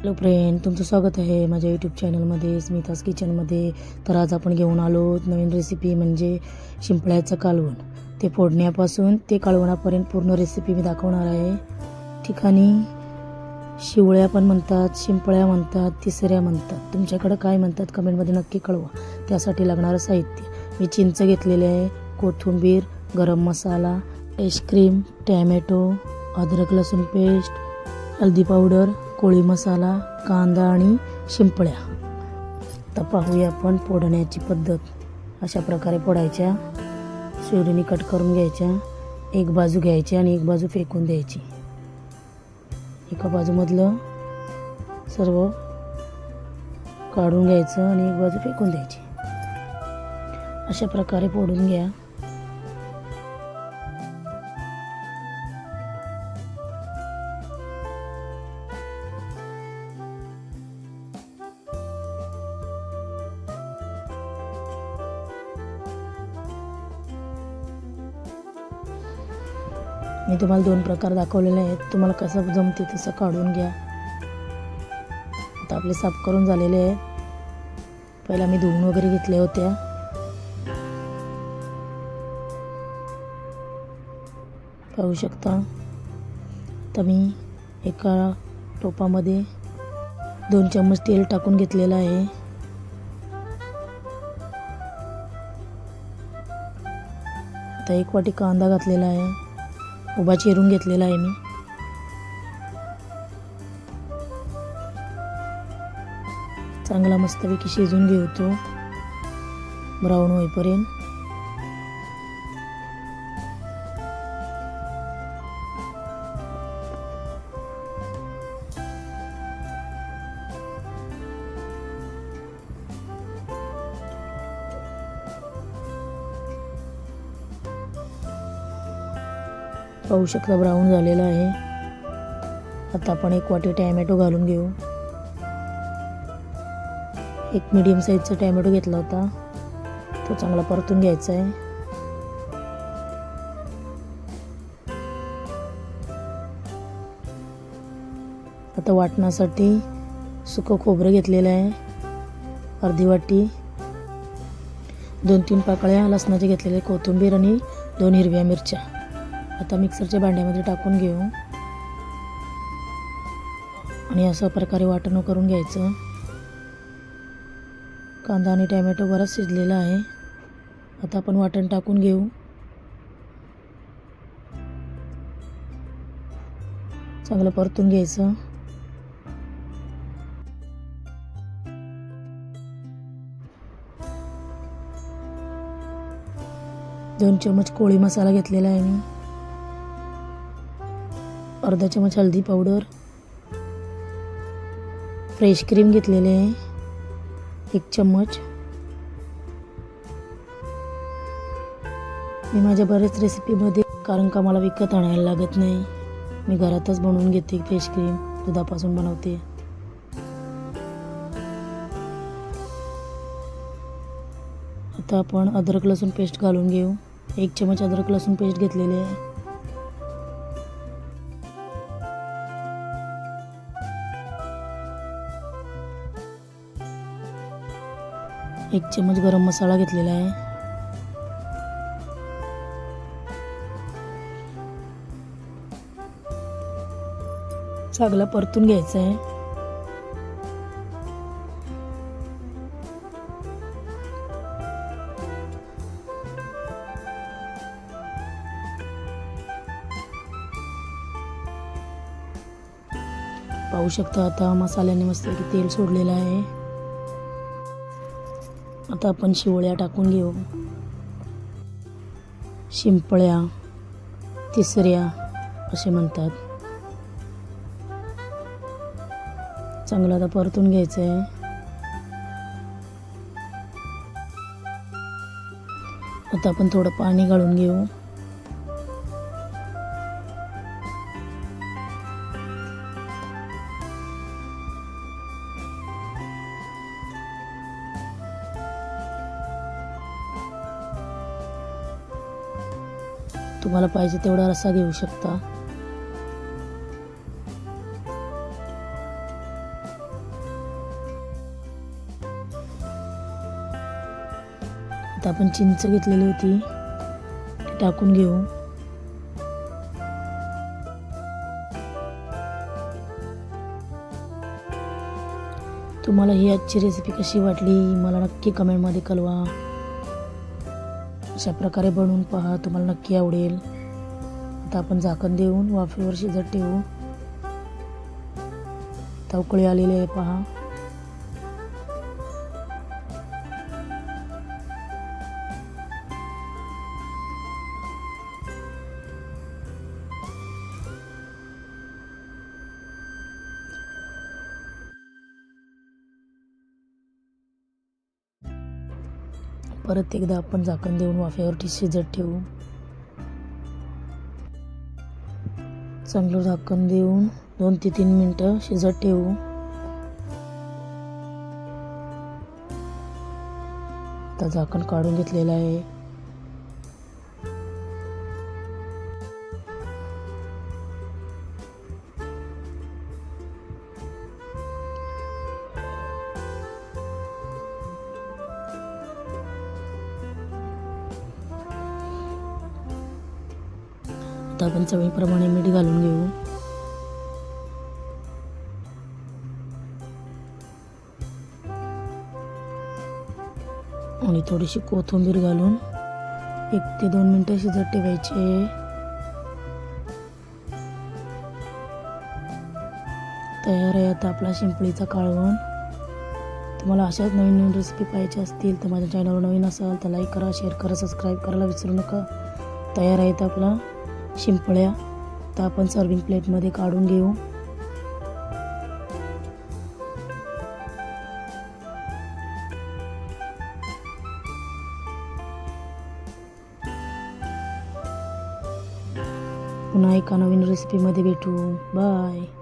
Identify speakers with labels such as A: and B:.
A: Hello friend तुमचं स्वागत आहे माझ्या यूट्यूब चॅनलमध्ये स्मिताज किचनमध्ये तर आज आपण घेऊन आलो नवीन रेसिपी म्हणजे शिंपळ्याचं कालवण. ते फोडण्यापासून ते कालवणापर्यंत पूर्ण रेसिपी मी दाखवणार आहे. ठिकाणी शिवळ्या पण म्हणतात शिंपळ्या म्हणतात तिसऱ्या म्हणतात. तुमच्याकडं काय म्हणतात कमेंटमध्ये नक्की कळवा. त्यासाठी लागणारं साहित्य. मी चिंच घेतलेले आहे कोथिंबीर गरम मसाला आईस्क्रीम टॅमॅटो अद्रक लसूण पेस्ट हळदी पावडर कोळी मसाला कांदा आणि शिंपळ्या आता पाहूया आपण फोडण्याची पद्धत. अशा प्रकारे फोडायच्या. शिवरीने कट करून घ्यायच्या. एक बाजू घ्यायची आणि एक बाजू फेकून द्यायची. एका बाजूमधलं सर्व काढून घ्यायचं आणि एक बाजू फेकून द्यायची. अशा प्रकारे फोडून घ्या. मी तुम्हाला दोन प्रकार दाखवलेले आहेत. तुम्हाला कसं जमते तसं काढून घ्या. आता आपले साफ करून झालेले आहेत पहिला मी धुवून वगैरे घेतल्या होत्या. पाहू शकता. तर मी एका टोपामध्ये दोन चम्मच तेल टाकून घेतलेलं आहे. आता एक वाटी कांदा घातलेला आहे. उभा चिरून घेतलेला आहे मी. चांगला मस्तपैकी शिजून घेऊ तो. ब्राऊन होईपर्यंत. पाहू शकता ब्राऊन झालेला आहे. आता आपण एक वाटी टॅमॅटो घालून घेऊ. एक मिडियम साईजचा टॅमॅटो घेतला होता. तो चांगला परतून घ्यायचा आहे. आता वाटण्यासाठी सुकं खोबरं घेतलेलं आहे. अर्धी वाटी. दोन तीन पाकळ्या लसणाच्या घेतलेल्या कोथिंबीर आणि दोन हिरव्या मिरच्या. आता मिक्सरच्या भांड्यामध्ये टाकून घेऊ. आणि अशा प्रकारे वाटण करून घ्यायचं. कांदा आणि टॅमॅटो बराच शिजलेला आहे. आता आपण वाटण टाकून घेऊ. चांगलं परतून घ्यायचं. दोन चमच कोळी मसाला घेतलेला आहे मी. अर्धा चमच हळदी पावडर फ्रेश क्रीम घेतलेले आहे. एक चम्मच. मी माझ्या बऱ्याच रेसिपीमध्ये कारण का मला विकत आणायला लागत नाही. मी घरातच बनवून घेते फ्रेश क्रीम दुधापासून बनवते. आता आपण अद्रक लसूण पेस्ट घालून घेऊ. एक चमच अद्रक लसूण पेस्ट घेतलेली आहे. एक चमच गरम मसाला घेतलेला आहे. चांगला परतून घ्यायचा आहे. पाहू शकता आता मसाल्याने मस्त तेल सोडलेलं आहे. आता आपण शिवळ्या टाकून घेऊ. शिंपळ्या तिसऱ्या असे म्हणतात. चांगलं आता परतून घ्यायचं आहे आता आपण थोडं पाणी घालून घेऊ. तुम्हाला पाहिजे तेवढा रसा घेऊ शकता. आता आपण चिंच घेतलेली होती. ती टाकून घेऊ. तुम्हाला ही आजची रेसिपी कशी वाटली? मला नक्की कमेंटमध्ये कळवा. अशा प्रकारे बनवून पहा तुम्हाला नक्की आवडेल. आता आपण झाकण देऊन वाफेवर शिजत ठेवू. आता उकळी आलेली आहे पहा. परत एकदा आपण झाकण देऊन वाफेवरती शिजत ठेवू. चांगलं झाकण देऊन दोन ते तीन मिनटं शिजत ठेवू. आता झाकण काढून घेतलेलं आहे. आता आपण चवीप्रमाणे मीठ घालून घेऊ. आणि थोडीशी कोथिंबीर घालून एक ते दोन मिनटं शिजत ठेवायचे तयार आहे आता आपला शिंपळीचा काळवण. तुम्हाला अशाच नवीन नवीन रेसिपी पाहिजे असतील तर माझ्या चॅनलवर नवीन असाल तर लाईक करा शेअर करा सबस्क्राईब करायला विसरू नका. तयार आहेत आपला. शिंपळ्या तर आपण सर्विंग प्लेटमध्ये काढून घेऊ. पुन्हा एका नवीन रेसिपीमध्ये भेटू. बाय